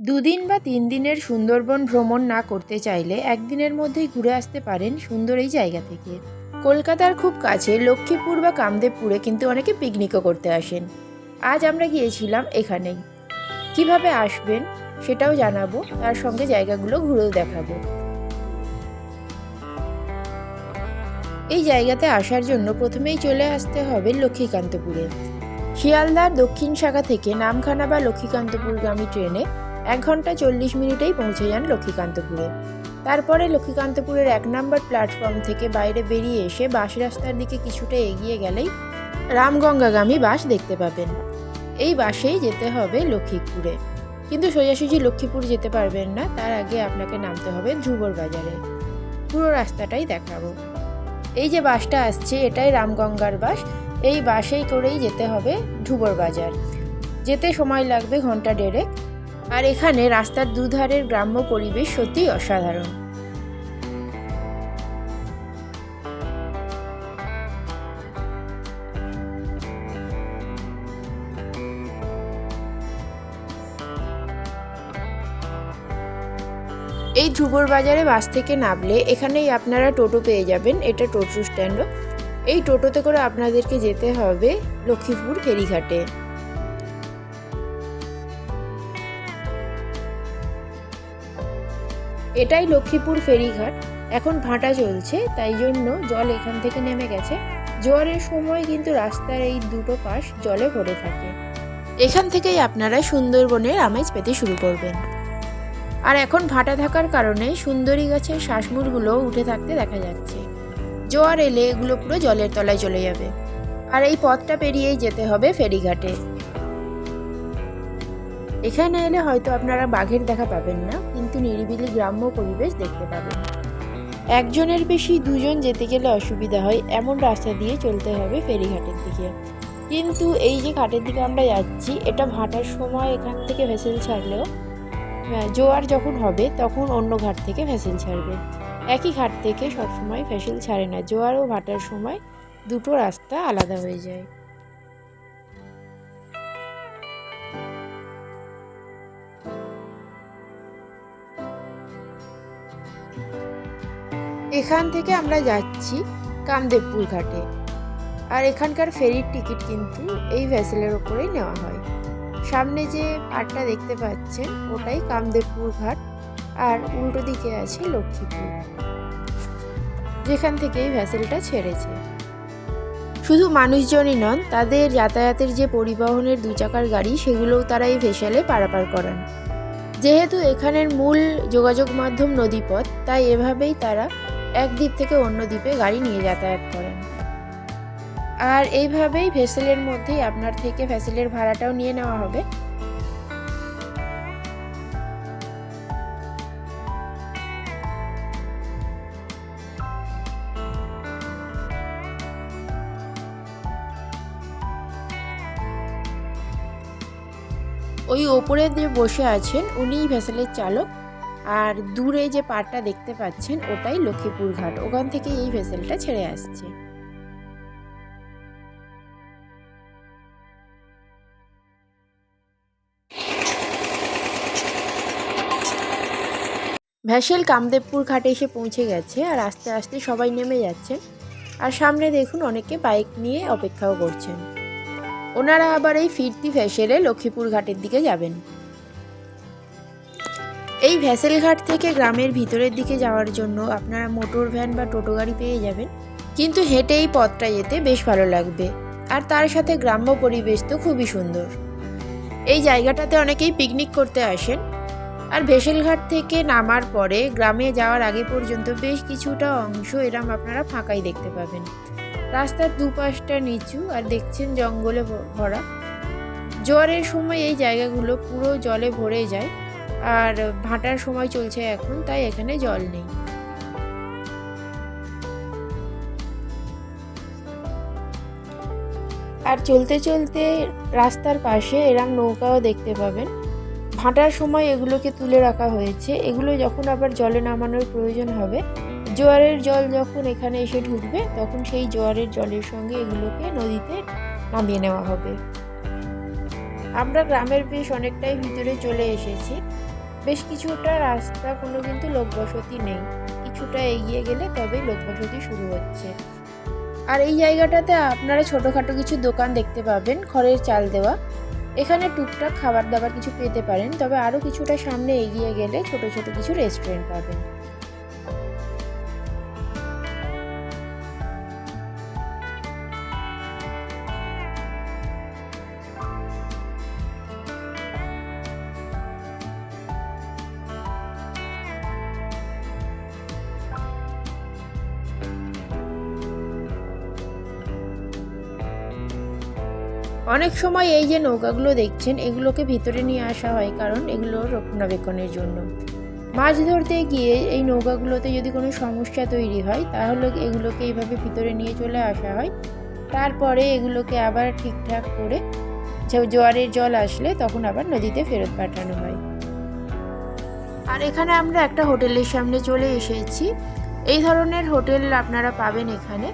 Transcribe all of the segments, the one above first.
দুদিন বা তিন দিনের সুন্দরবন ভ্রমণ না করতে চাইলে একদিনের মধ্যেই ঘুরে আসতে পারেন সুন্দর এই জায়গা থেকে। কলকাতার খুব কাছে লক্ষ্মীপুর বা কামদেবপুরে কিন্তু অনেকে পিকনিকও করতে আসেন। আজ আমরা গিয়েছিলাম এখানেই। কীভাবে আসবেন সেটাও জানাব, তার সঙ্গে জায়গাগুলো ঘুরেও দেখাবো। এই জায়গাতে আসার জন্য প্রথমেই চলে আসতে হবে লক্ষ্মীকান্তপুরে। শিয়ালদার দক্ষিণ শাখা থেকে নামখানা বা লক্ষ্মীকান্তপুরগামী ট্রেনে এক ঘণ্টা চল্লিশ মিনিটেই পৌঁছে যান লক্ষ্মীকান্তপুরে। তারপরে লক্ষ্মীকান্তপুরের এক নম্বর প্ল্যাটফর্ম থেকে বাইরে বেরিয়ে এসে বাস রাস্তার দিকে কিছুটা এগিয়ে গেলেই রামগঙ্গাগামী বাস দেখতে পাবেন। এই বাসেই যেতে হবে লক্ষ্মীপুরে। কিন্তু সোজাসুজি লক্ষ্মীপুর যেতে পারবেন না, তার আগে আপনাকে নামতে হবে ধ্রুবর বাজারে। পুরো রাস্তাটাই দেখাবো। এই যে বাসটা আসছে, এটাই রামগঙ্গার বাস। এই বাসেই করেই যেতে হবে ধ্রুবর বাজার। যেতে সময় লাগবে ঘণ্টা দেড়েক। আর এখানে রাস্তার দুধারের গ্রাম্য পরিবেশ সত্যিই অসাধারণ। এই ধ্রুবর বাজারে বাস থেকে নামলে এখানেই আপনারা টোটো পেয়ে যাবেন, এটা টোটো স্ট্যান্ডও। এই টোটোতে করে আপনাদেরকে যেতে হবে লক্ষ্মীপুর ফেরিঘাটে। এটাই লক্ষ্মীপুর ফেরিঘাট। এখন ভাটা চলছে, তাই জন্য জল এখান থেকে নেমে গেছে। জোয়ারের সময় কিন্তু রাস্তার এই দুটো পাশ জলে ভরে থাকে। এখান থেকেই আপনারা সুন্দরবনের আমেজ পেতে শুরু করবেন। আর এখন ভাটা থাকার কারণে সুন্দরী গাছের শ্বাসমূলগুলো উঠে থাকতে দেখা যাচ্ছে। জোয়ার এলে এগুলো পুরো জলের তলায় চলে যাবে। আর এই পথটা পেরিয়েই যেতে হবে ফেরিঘাটে। এখানে এলে হয়তো আপনারা বাঘের দেখা পাবেন না। কিন্তু নিরিবিলি গ্রাম্য পরিবেশ দেখতে পাবেন একজনের বেশি দুজন যেতে গেলে অসুবিধা হয় এমন রাস্তা দিয়ে চলতে হবে ফেরিঘাটের দিকে। কিন্তু এই যে ঘাটের দিকে আমরা যাচ্ছি এটা ভাটার সময় এখান থেকে ভেসেল ছাড়লেও আহ, জোয়ার যখন হবে তখন অন্য ঘাট থেকে ভেসেল ছাড়বে। একই ঘাট থেকে সবসময় ভেসেল ছাড়ে না জোয়ার ও ভাটার সময় দুটো রাস্তা আলাদা হয়ে যায়। এখান থেকে আমরা যাচ্ছি কামদেবপুর ঘাটে। আর এখানকার ফেরির টিকিট কিন্তু এই ভেসেলের ওপরেই নেওয়া হয়। সামনে যে পাটটা দেখতে পাচ্ছেন, ওটাই কামদেবপুর ঘাট, আর উল্টো দিকে আছে লক্ষ্মীপুর, যেখান থেকে এই ভেসেলটা ছেড়েছে। শুধু মানুষজনই নন, তাদের যাতায়াতের যে পরিবহনের দু চাকার গাড়ি, সেগুলোও তারা এই ভেসেলে পারাপার করান। যেহেতু এখানের মূল যোগাযোগ মাধ্যম নদীপথ, তাই এভাবেই তারা এক দ্বীপ থেকে অন্য দ্বীপে গাড়ি নিয়ে যাতায়াত করেন। আর এইভাবেই ভেসেলের মধ্যেই আপনার থেকে ভেসেলের ভাড়াটাও নিয়ে নেওয়া হবে। ওই ওপরে যে বসে আছেন উনিই ভেসেলের চালক। আর দূরে যে পাড়টা দেখতে পাচ্ছেন, ওটাই লক্ষ্মীপুর ঘাট। ওখান থেকে এই ভেসেলটা ছেড়ে আসছে। ভ্যাসেল কামদেবপুর ঘাটে এসে পৌঁছে গেছে আর আস্তে আস্তে সবাই নেমে যাচ্ছেন আর সামনে দেখুন, অনেকে বাইক নিয়ে অপেক্ষাও করছেন। ওনারা আবার এই ফিরতি ভ্যাসেলে লক্ষ্মীপুর ঘাটের দিকে যাবেন। এই ভ্যাসেল ঘাট থেকে গ্রামের ভিতরের দিকে যাওয়ার জন্য আপনারা মোটর ভ্যান বা টোটো গাড়ি পেয়ে যাবেন। কিন্তু হেঁটে এই পথটা যেতে বেশ ভালো লাগবে। আর তার সাথে গ্রাম্য পরিবেশ তো খুবই সুন্দর। এই জায়গাটাতে অনেকেই পিকনিক করতে আসেন। আর ভেসেলঘাট থেকে নামার পরে গ্রামে যাওয়ার আগে পর্যন্ত বেশ কিছুটা অংশ এরম আপনারা ফাঁকাই দেখতে পাবেন। রাস্তার দুপাশটা নিচু আর দেখছেন জঙ্গলে ভরা। জোয়ারের সময় এই জায়গাগুলো পুরো জলে ভরে যায়। আর ভাটার সময় চলছে এখন, তাই এখানে জল নেই। আর চলতে চলতে রাস্তার পাশে এরম নৌকাও দেখতে পাবেন। ভাটার সময় এগুলোকে তুলে রাখা হয়েছে। এগুলো যখন আবার জলে নামানোর প্রয়োজন হবে, জোয়ারের জল যখন এখানে এসে ঢুকবে, তখন সেই জোয়ারের জলের সঙ্গে এগুলোকে নদীতে নামিয়ে নেওয়া হবে। আমরা গ্রামের বেশ অনেকটাই ভিতরে চলে এসেছি। বেশ কিছুটা রাস্তা, কোনো কিন্তু লোকবসতি নেই। কিছুটা এগিয়ে গেলে তবেই লোকবসতি শুরু হচ্ছে। আর এই জায়গাটাতে আপনারা ছোটোখাটো কিছু দোকান দেখতে পাবেন, খড়ের চাল দেওয়া। এখানে টুকটাক খাবার দাবার কিছু পেতে পারেন, তবে আরও কিছুটা সামনে এগিয়ে গেলে ছোট ছোট কিছু রেস্টুরেন্ট পাবেন। অনেক সময় এই যে নৌকাগুলো দেখছেন, এগুলোকে ভিতরে নিয়ে আসা হয় কারণ এগুলো রক্ষণাবেক্ষণের জন্য। মাছ ধরতে গিয়ে এই নৌকাগুলোতে যদি কোনো সমস্যা তৈরি হয়, তাহলে এগুলোকে এইভাবে ভিতরে নিয়ে চলে আসা হয়। তারপরে এগুলোকে আবার ঠিকঠাক করে জোয়ারের জল আসলে তখন আবার নদীতে ফেরত পাঠানো হয়। আর এখানে আমরা একটা হোটেলের সামনে চলে এসেছি। এই ধরনের হোটেল আপনারা পাবেন এখানে।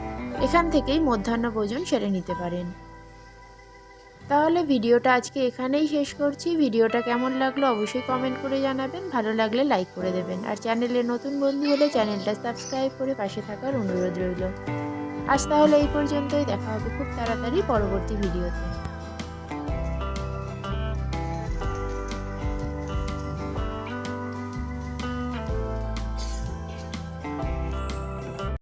এখান থেকেই মধ্যাহ্ন ভোজন সেরে নিতে পারেন। তাহলে ভিডিওটা আজকে এখানেই শেষ করছি। ভিডিওটা কেমন লাগল অবশ্যই কমেন্ট করে জানাবেন। ভালো লাগলে লাইক করে দেবেন। আর চ্যানেলে নতুন বন্ধু হলে চ্যানেলটা সাবস্ক্রাইব করে পাশে থাকার অনুরোধ রইল। আজ তাহলে এই পর্যন্তই। দেখা হবে খুব তাড়াতাড়ি পরবর্তী ভিডিওতে।